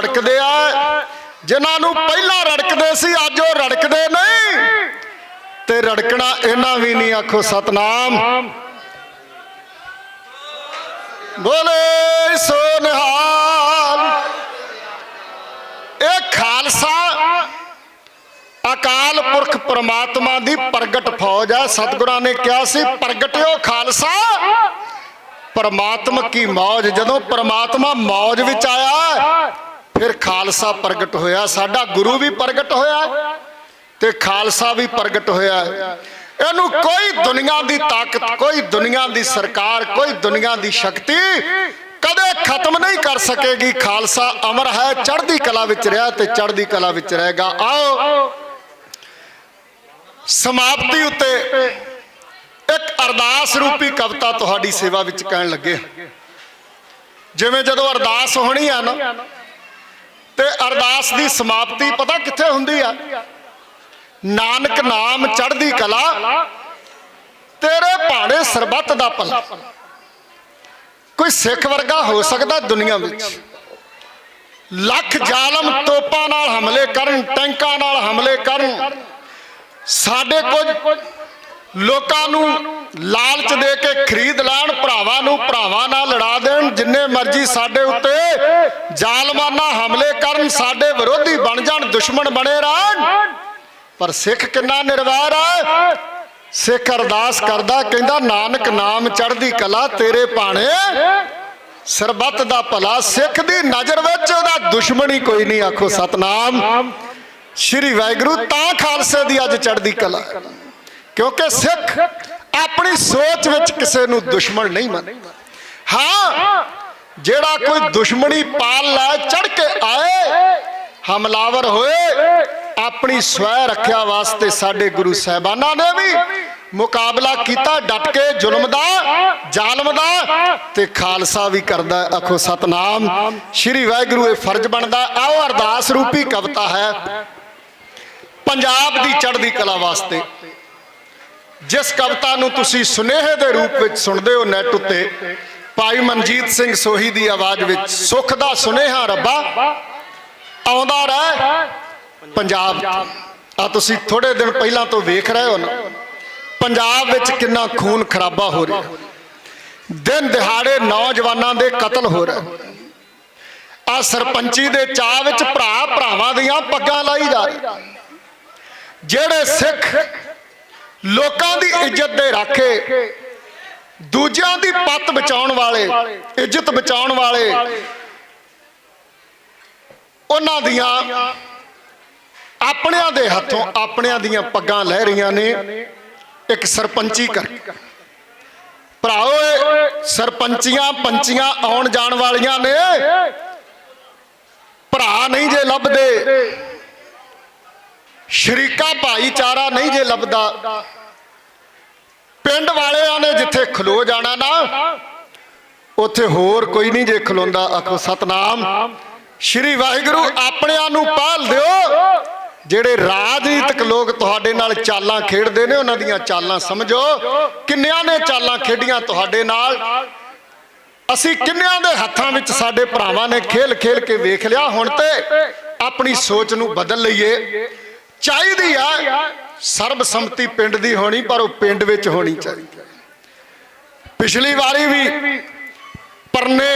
ਰੜਕਦੇ ਆ। ਜਿਨ੍ਹਾਂ ਨੂੰ ਪਹਿਲਾਂ ਰੜਕਦੇ ਸੀ, ਅੱਜ ਉਹ ਰੜਕਦੇ ਨਹੀਂ। ਤੇ ਰੜਕਣਾ ਇਹਨਾਂ ਵੀ ਨਹੀਂ, ਆਖੋ ਸਤਨਾਮ। ਬੋਲੇ ਸੋ ਨਿਹਾਲ ਇਹ ਖਾਲਸਾ ਅਕਾਲ ਪੁਰਖ ਪ੍ਰਮਾਤਮਾ ਦੀ ਪ੍ਰਗਟ ਫੌਜ ਹੈ ਸਤਿਗੁਰਾਂ ਨੇ ਕਿਹਾ ਸੀ, ਪ੍ਰਗਟਿਓ ਖਾਲਸਾ। ਪਰਮਾਤਮਾ ਕੀ ਮੌਜ, ਜਦੋਂ ਪਰਮਾਤਮਾ ਮੌਜ ਵਿੱਚ ਆਇਆ ਫਿਰ ਖਾਲਸਾ ਪ੍ਰਗਟ ਹੋਇਆ। ਸਾਡਾ ਗੁਰੂ ਵੀ ਪ੍ਰਗਟ ਹੋਇਆ ਤੇ ਖਾਲਸਾ ਵੀ ਪ੍ਰਗਟ ਹੋਇਆ। ਇਹਨੂੰ ਕੋਈ ਦੁਨੀਆ ਦੀ ਤਾਕਤ, ਕੋਈ ਦੁਨੀਆ ਦੀ ਸਰਕਾਰ, ਕੋਈ ਦੁਨੀਆ ਦੀ ਸ਼ਕਤੀ ਕਦੇ ਖਤਮ ਨਹੀਂ ਕਰ ਸਕੇਗੀ। ਖਾਲਸਾ ਅਮਰ ਹੈ, ਚੜ੍ਹਦੀ ਕਲਾ ਵਿੱਚ ਰਿਹਾ ਤੇ ਚੜ੍ਹਦੀ ਕਲਾ ਵਿੱਚ ਰਹੇਗਾ। ਆਓ, ਸਮਾਪਤੀ ਉੱਤੇ ਇੱਕ ਅਰਦਾਸ ਰੂਪੀ ਕਵਿਤਾ ਤੁਹਾਡੀ ਸੇਵਾ ਵਿੱਚ ਕਹਿਣ ਲੱਗੇ। ਜਿਵੇਂ ਜਦੋਂ ਅਰਦਾਸ ਹੋਣੀ ਆ ਨਾ ਤੇ ਅਰਦਾਸ ਦੀ ਸਮਾਪਤੀ ਪਤਾ ਕਿੱਥੇ ਹੁੰਦੀ ਆ? ਨਾਨਕ ਨਾਮ ਚੜ੍ਹਦੀ ਕਲਾ, ਤੇਰੇ ਭਾਣੇ ਸਰਬੱਤ ਦਾ ਭਲਾ। ਕੋਈ ਸਿੱਖ ਵਰਗਾ ਹੋ ਸਕਦਾ ਦੁਨੀਆ ਵਿੱਚ? ਲੱਖ ਜ਼ਾਲਮ ਤੋਪਾਂ ਨਾਲ ਹਮਲੇ ਕਰਨ, ਟੈਂਕਾਂ ਨਾਲ ਹਮਲੇ ਕਰਨ। ਸਾਡੇ ਕੁਝ ਲੋਕਾਂ ਨੂੰ ਲਾਲਚ ਦੇ ਕੇ ਖਰੀਦ ਲੈਣ, ਭਰਾਵਾਂ ਨੂੰ ਭਰਾਵਾਂ ਨਾਲ ਲੜਾ ਦੇਣ, ਜਿੰਨੇ ਮਰਜ਼ੀ ਸਾਡੇ ਉੱਤੇ ਜ਼ਾਲਮਾਨਾ ਹਮਲੇ ਕਰਨ, ਸਾਡੇ ਵਿਰੋਧੀ ਬਣ ਜਾਣ, ਦੁਸ਼ਮਣ ਬਣੇ ਰਹਿਣ। ਪਰ ਸਿੱਖ ਕਿੰਨਾ ਨਿਰਵੈਰ ਹੈ? ਸਿੱਖ ਅਰਦਾਸ ਕਰਦਾ, ਕਹਿੰਦਾ, ਨਾਨਕ ਨਾਮ ਚੜ੍ਹਦੀ ਕਲਾ ਤੇਰੇ ਭਾਣੇ। ਸਰਬੱਤ ਦਾ ਭਲਾ ਸਿੱਖ ਦੀ ਨਜ਼ਰ ਵਿੱਚ, ਉਹਦਾ ਦੁਸ਼ਮਣ ਹੀ ਕੋਈ ਨਹੀਂ, ਆਖੋ ਸਤਨਾਮ। ਸ਼੍ਰੀ ਵਾਹਿਗੁਰੂ, ਤਾਂ ਖਾਲਸੇ ਦੀ ਅੱਜ ਚੜ੍ਹਦੀ ਕਲਾ ਕਿਉਂਕਿ ਸਿੱਖ ਆਪਣੀ ਸੋਚ ਵਿੱਚ ਕਿਸੇ ਨੂੰ ਦੁਸ਼ਮਣ ਨਹੀਂ ਮੰਨਦਾ ਹਾਂ, ਜਿਹੜਾ ਕੋਈ ਦੁਸ਼ਮਣੀ ਪਾਲ ਲੈ ਚੜ ਕੇ ਆਏ, ਹਮਲਾਵਰ ਹੋਏ, ਆਪਣੀ ਸਵੈ ਰੱਖਿਆ ਵਾਸਤੇ ਸਾਡੇ ਗੁਰੂ ਸਾਹਿਬਾਨਾਂ ਨੇ ਵੀ ਮੁਕਾਬਲਾ ਕੀਤਾ, ਡਟ ਕੇ ਜ਼ੁਲਮ ਦਾ ਜ਼ਾਲਮ ਦਾ ਤੇ ਖਾਲਸਾ ਵੀ ਕਰਦਾ ਹੈ। ਆਖੋ, ਸਤਨਾਮ। ਸ਼੍ਰੀ ਵਾਹਿਗੁਰੂ, ਇਹ ਫਰਜ਼ ਬਣਦਾ ਆਓ ਅਰਦਾਸ ਰੂਪੀ ਕਵਿਤਾ ਹੈ, ਪੰਜਾਬ ਦੀ ਚੜ੍ਹਦੀ ਕਲਾ ਵਾਸਤੇ। ਜਿਸ ਕਵਿਤਾ ਨੂੰ ਤੁਸੀਂ ਸੁਨੇਹੇ ਦੇ ਰੂਪ ਵਿੱਚ ਸੁਣਦੇ ਹੋ ਨੈਟ ਉੱਤੇ, ਭਾਈ ਮਨਜੀਤ ਸਿੰਘ ਸੋਹੀ ਦੀ ਆਵਾਜ਼ ਵਿੱਚ, ਸੁਖ ਦਾ ਸੁਨੇਹਾ ਰੱਬਾ, ਆਉਂਦਾ ਰਹਿ ਪੰਜਾਬ ਆ ਤੁਸੀਂ ਥੋੜੇ ਦਿਨ ਪਹਿਲਾਂ ਤੋਂ ਵੇਖ ਰਹੇ ਹੋ ਨਾ, ਪੰਜਾਬ ਵਿੱਚ ਕਿੰਨਾ ਖੂਨ ਖਰਾਬਾ ਹੋ ਰਿਹਾ। ਦਿਨ ਦਿਹਾੜੇ ਨੌਜਵਾਨਾਂ ਦੇ ਕਤਲ ਹੋ ਰਹੇ। ਆ ਸਰਪੰਚੀ ਦੇ ਚਾਹ ਵਿੱਚ ਭਰਾ ਭਰਾਵਾਂ ਦੀਆਂ ਪੱਗਾਂ ਲਾਈ ਜਾ ਰਹੇ। ਜਿਹੜੇ ਸਿੱਖ ਲੋਕਾਂ ਦੀ ਇੱਜ਼ਤ ਦੇ ਰਾਖੇ ਦੂਜਿਆਂ ਦੀ ਪੱਤ ਬਚਾਉਣ ਵਾਲੇ ਇੱਜ਼ਤ ਬਚਾਉਣ ਵਾਲੇ। ਉਹਨਾਂ ਦੀਆਂ ਆਪਣਿਆਂ ਦੇ ਹੱਥੋਂ ਆਪਣਿਆਂ ਦੀਆਂ ਪੱਗਾਂ ਲੈ ਰਹੀਆਂ ਨੇ। ਇੱਕ ਸਰਪੰਚੀ ਕਰ ਭਰਾਓ ਸਰਪੰਚੀਆਂ ਪੰਚੀਆਂ ਆਉਣ ਜਾਣ ਵਾਲੀਆਂ ਨੇ। ਭਰਾ ਨਹੀਂ ਜੇ ਲੱਭਦੇ। ਸ਼ਰੀਕਾ ਭਾਈਚਾਰਾ ਨਹੀਂ ਜੇ ਲੱਭਦਾ। ਪਿੰਡ ਵਾਲਿਆਂ ਨੇ ਜਿੱਥੇ ਖਲੋ ਜਾਣਾ ਨਾ, ਉੱਥੇ ਹੋਰ ਕੋਈ ਨਹੀਂ ਜੇ ਖਲੋਂਦਾ। ਆਖੋ, ਸਤਨਾਮ। ਸ਼੍ਰੀ ਵਾਹਿਗੁਰੂ ਆਪਣਿਆਂ ਨੂੰ ਪਾਲ ਦਿਓ। ਜਿਹੜੇ ਰਾਜਨੀਤਿਕ ਲੋਕ ਤੁਹਾਡੇ ਨਾਲ ਚਾਲਾਂ ਖੇਡਦੇ ਨੇ, ਉਹਨਾਂ ਦੀਆਂ ਚਾਲਾਂ ਸਮਝੋ। ਕਿੰਨਿਆਂ ਨੇ ਚਾਲਾਂ ਖੇਡੀਆਂ ਤੁਹਾਡੇ ਨਾਲ? ਅਸੀਂ ਕਿੰਨਿਆਂ ਦੇ ਹੱਥਾਂ ਵਿੱਚ ਸਾਡੇ ਭਰਾਵਾਂ ਨੇ ਖੇਲ ਖੇਲ ਕੇ ਵੇਖ ਲਿਆ। ਹੁਣ ਤੇ ਆਪਣੀ ਸੋਚ ਨੂੰ ਬਦਲ ਲਈਏ। ਚਾਹੀਦੀ ਆ। ਸਰਬਸੰਮਤੀ ਪਿੰਡ ਦੀ ਹੋਣੀ, ਪਰ ਉਹ ਪਿੰਡ ਵਿੱਚ ਹੋਣੀ ਚਾਹੀਦੀ। ਪਿਛਲੀ ਵਾਰੀ ਵੀ ਪਰਨੇ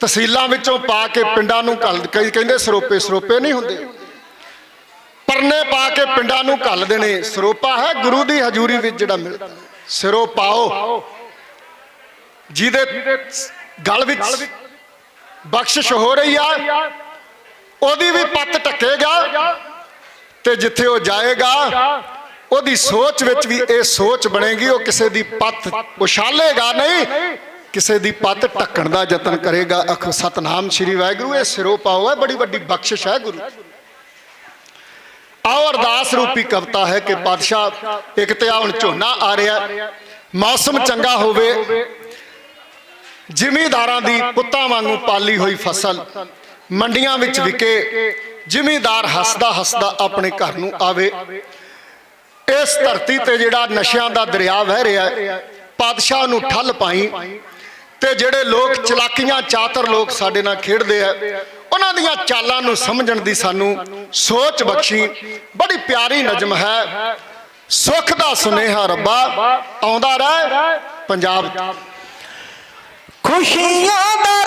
ਤਹਿਸੀਲਾਂ ਵਿੱਚੋਂ ਪਾ ਕੇ ਪਿੰਡਾਂ ਨੂੰ ਘੱਲ, ਕਈ ਕਹਿੰਦੇ ਸਰੋਪੇ ਸਰੋਪੇ ਨਹੀਂ ਹੁੰਦੇ। ਪਰਨੇ ਪਾ ਕੇ ਪਿੰਡਾਂ ਨੂੰ ਘੱਲ ਦੇਣੇ, ਸਰੋਪਾ ਹੈ ਗੁਰੂ ਦੀ ਹਜ਼ੂਰੀ ਵਿੱਚ ਜਿਹੜਾ ਮਿਲਦਾ। ਸਿਰੋ ਪਾਓ। ਜਿਹਦੇ ਗਲ ਵਿੱਚ ਬਖਸ਼ਿਸ਼ ਹੋ ਰਹੀ ਆ, ਉਹਦੀ ਵੀ ਪੱਤ ਟੱਕੇਗਾ ਤੇ ਜਿੱਥੇ ਉਹ ਜਾਏਗਾ, ਉਹਦੀ ਸੋਚ ਵਿੱਚ ਵੀ ਇਹ ਸੋਚ ਬਣੇਗੀ, ਉਹ ਕਿਸੇ ਦੀ ਪੱਤ ਉਛਾਲੇਗਾ ਨਹੀਂ, ਕਿਸੇ ਦੀ ਪੱਤ ਟੱਕਣ ਦਾ ਯਤਨ ਕਰੇਗਾ। ਅਖ ਸਤਨਾਮ ਸ੍ਰੀ ਵਾਹਿਗੁਰੂ, ਇਹ ਸਿਰੋਂ ਪਾਓ ਹੈ ਬੜੀ ਵੱਡੀ ਬਖਸ਼ਿਸ਼ ਹੈ ਗੁਰੂ। ਆਓ ਅਰਦਾਸ ਰੂਪੀ ਕਵਿਤਾ ਹੈ ਕਿ ਪਾਤਸ਼ਾਹ, ਇੱਕ ਤੇ ਆ ਹੁਣ ਝੋਨਾ ਆ ਰਿਹਾ, ਮੌਸਮ ਚੰਗਾ ਹੋਵੇ, ਜ਼ਿਮੀਦਾਰਾਂ ਦੀ ਪੁੱਤਾਂ ਵਾਂਗੂ ਪਾਲੀ ਹੋਈ ਫਸਲ, ਮੰਡੀਆਂ ਵਿੱਚ ਵਿਕੇ ਜ਼ਿਮੀਦਾਰ ਹੱਸਦਾ ਹੱਸਦਾ ਆਪਣੇ ਘਰ ਨੂੰ ਆਵੇ। ਇਸ ਧਰਤੀ ਤੇ ਜਿਹੜਾ ਨਸ਼ਿਆਂ ਦਾ ਦਰਿਆ ਵਹਿ ਰਿਹਾ ਹੈ, ਪਾਤਸ਼ਾਹ ਨੂੰ ਠੱਲ ਪਾਈ ਤੇ ਜਿਹੜੇ ਲੋਕ ਚਲਾਕੀਆਂ, ਚਾਤਰ ਲੋਕ ਸਾਡੇ ਨਾਲ ਖੇਡਦੇ ਆ, ਉਹਨਾਂ ਦੀਆਂ ਚਾਲਾਂ ਨੂੰ ਸਮਝਣ ਦੀ ਸਾਨੂੰ ਸੋਚ ਬਖਸ਼ੀ। ਬੜੀ ਪਿਆਰੀ ਨਜ਼ਮ ਹੈ। ਸੁੱਖ ਦਾ ਸੁਨੇਹਾ ਰੱਬਾ, ਆਉਂਦਾ ਰਹਿ। ਪੰਜਾਬ ਖੁਸ਼ੀਆਂ ਦਾ